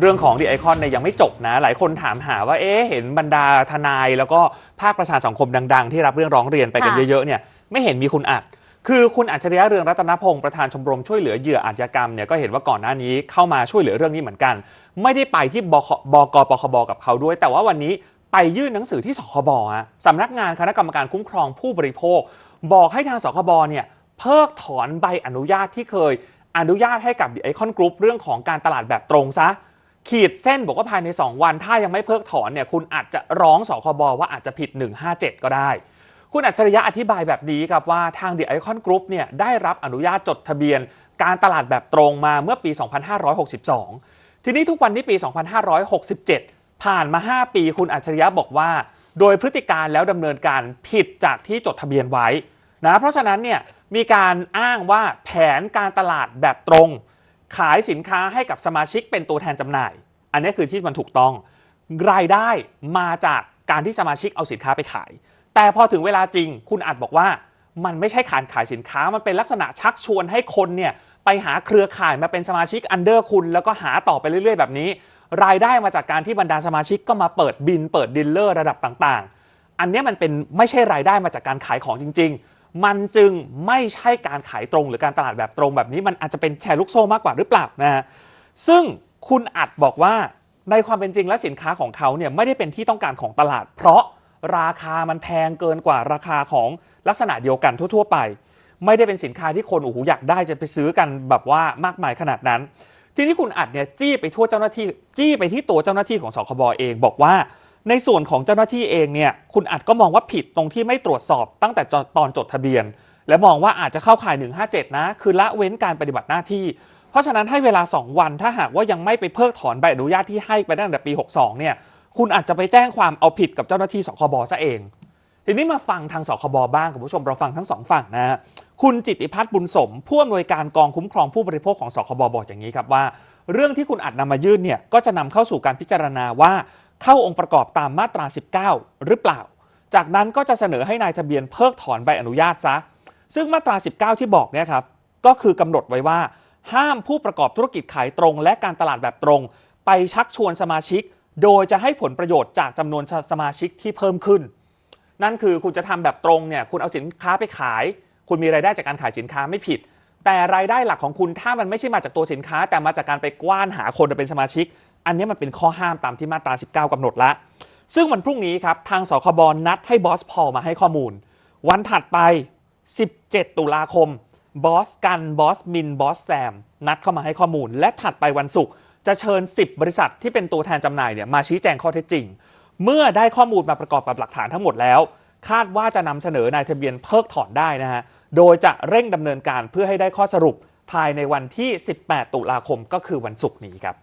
เรื่องของดีไอคอนเนี่ยยังไม่จบนะ หลายคนถามหาว่าเอ๊ะเห็นบรรดาทนายแล้วก็ภาคประชาสังคมดัง ๆ ที่รับเรื่องร้องเรียนไปกันค่ะเยอะๆเนี่ยไม่เห็นมีคุณอัดคือคุณอัจฉริยะเรืองรัตนพงศ์ประธานชมรมช่วยเหลือเหยื่ออาชญากรรมเนี่ยก็เห็นว่าก่อนหน้านี้เข้ามาช่วยเหลือเรื่องนี้เหมือนกัน ไม่ได้ไปที่บคบกปคบกับเขาด้วย แต่ว่าวันนี้ไปยื่นหนังสือที่สคบฮะสำนักงานคณะกรรมการคุ้มครองผู้บริโภค บอกให้ทางสคบเนี่ยเพิกถอนใบอนุญาตที่เคยอนุญาตให้กับ The Icon Group เรื่องของการตลาดแบบตรงซะ ขีดเส้นบอกว่าภายใน 2 วัน ถ้ายังไม่เพิกถอนเนี่ยคุณอาจจะร้องสคบว่าอาจจะผิด 157 ก็ได้ คุณอัจฉริยะอธิบายแบบนี้ครับว่าทาง The Icon Group เนี่ยได้รับอนุญาตจดทะเบียน การตลาดแบบตรงมาเมื่อปี 2562 ทีนี้ทุกวันนี้ปี 2567 ผ่านมา 5 ปี คุณอัจฉริยะบอกว่า โดยพฤติการแล้วดำเนินการผิดจากที่จดทะเบียนไว้นะเพราะฉะนั้นเนี่ยมีการอ้างว่าแผนการตลาดแบบตรง ขายสินค้าให้กับสมาชิกเป็นตัวแทนจำหน่าย อันนี้คือที่มันถูกต้อง รายได้มาจากการที่สมาชิกเอาสินค้าไปขาย แต่พอถึงเวลาจริง คุณอาจบอกว่ามันไม่ใช่การขายสินค้ามันเป็นลักษณะชักชวนให้คนเนี่ยไปหาเครือข่ายมาเป็นสมาชิกอันเดอร์คุณ แล้วก็หาต่อไปเรื่อยๆ แบบนี้ รายได้มาจากการที่บรรดาสมาชิกก็มาเปิดบิน เปิดดิลเลอร์ระดับต่างๆ อันนี้มันเป็นไม่ใช่รายได้มาจากการขายของจริง ๆ มันจึงไม่ใช่การขายตรงหรือการตลาดแบบตรงแบบนี้ มันอาจจะเป็นแชร์ลูกโซ่มากกว่าหรือเปล่านะฮะซึ่งคุณอัดบอกว่าในความเป็นจริงและสินค้าของเขาเนี่ยไม่ได้เป็นที่ต้องการของตลาด เพราะราคามันแพงเกินกว่าราคาของลักษณะเดียวกันทั่ว ๆ ไป ไม่ได้เป็นสินค้าที่คนโอ้โหอยากได้จะไปซื้อกันแบบว่ามากมายขนาดนั้น ทีนี้คุณอัดเนี่ยจี้ไปทั่วเจ้าหน้าที่จี้ไปที่ตัวเจ้าหน้าที่ของสคบเอง บอกว่า ในส่วนของเจ้าหน้าที่เองเนี่ยคุณอัดก็มองว่าผิดตรงที่ไม่ตรวจสอบตั้งแต่ตอนจดทะเบียน และมองว่าอาจจะเข้าข่าย 157 นะ คือละเว้นการปฏิบัติหน้าที่ เพราะฉะนั้นให้เวลา 2 วันถ้าหากว่ายังไม่ไปเพิกถอนใบอนุญาตที่ให้ไปตั้งแต่ปี 62 เนี่ยคุณอาจจะไปแจ้งความเอาผิดกับเจ้าหน้าที่สคบซะเอง ทีนี้มาฟังทางสคบบ้างคุณผู้ชมเราฟังทั้งสองฝั่งนะ คุณจิติพัฒน์บุญสม ผู้อำนวยการกองคุ้มครองผู้บริโภคของสคบบอกอย่างนี้ครับว่า เรื่องที่คุณอัดนำมายื่นเนี่ยก็จะนำเข้าสู่การพิจารณาว่า เข้าองค์ประกอบตามมาตรา 19 หรือเปล่า จากนั้นก็จะเสนอให้นายทะเบียนเพิกถอนใบอนุญาตซะ ซึ่งมาตรา 19 ที่บอกเนี่ยครับ ก็คือกำหนดไว้ว่า ห้ามผู้ประกอบธุรกิจขายตรง และการตลาดแบบตรง ไปชักชวนสมาชิก โดยจะให้ผลประโยชน์จากจำนวนสมาชิกที่เพิ่มขึ้น นั่นคือคุณจะทำแบบตรงเนี่ย คุณเอาสินค้าไปขาย คุณมีรายได้จากการขายสินค้าไม่ผิดแต่รายได้หลักของคุณถ้ามันไม่ใช่มาจากตัวสินค้า แต่มาจากการไปกว้านหาคนเป็นสมาชิก อันนี้มันเป็นข้อห้ามตามที่มาตรา 19กำหนดละ ซึ่งวันพรุ่งนี้ครับทางสคบนัดให้บอสพอลมาให้ข้อมูล วันถัดไป 17 ตุลาคมบอสกันบอสมินบอสแซมนัดเข้ามาให้ข้อมูล และถัดไปวันศุกร์จะเชิญ 10 บริษัทที่เป็นตัวแทนจำหน่ายเนี่ยมาชี้แจงข้อเท็จจริง เมื่อได้ข้อมูลมาประกอบกับหลักฐานทั้งหมดแล้ว คาดว่าจะนำเสนอนายทะเบียนเพิกถอนได้นะฮะโดยจะเร่งดำเนินการเพื่อให้ได้ข้อสรุปภายในวันที่ 18 ตุลาคมก็คือวันศุกร์นี้ครับ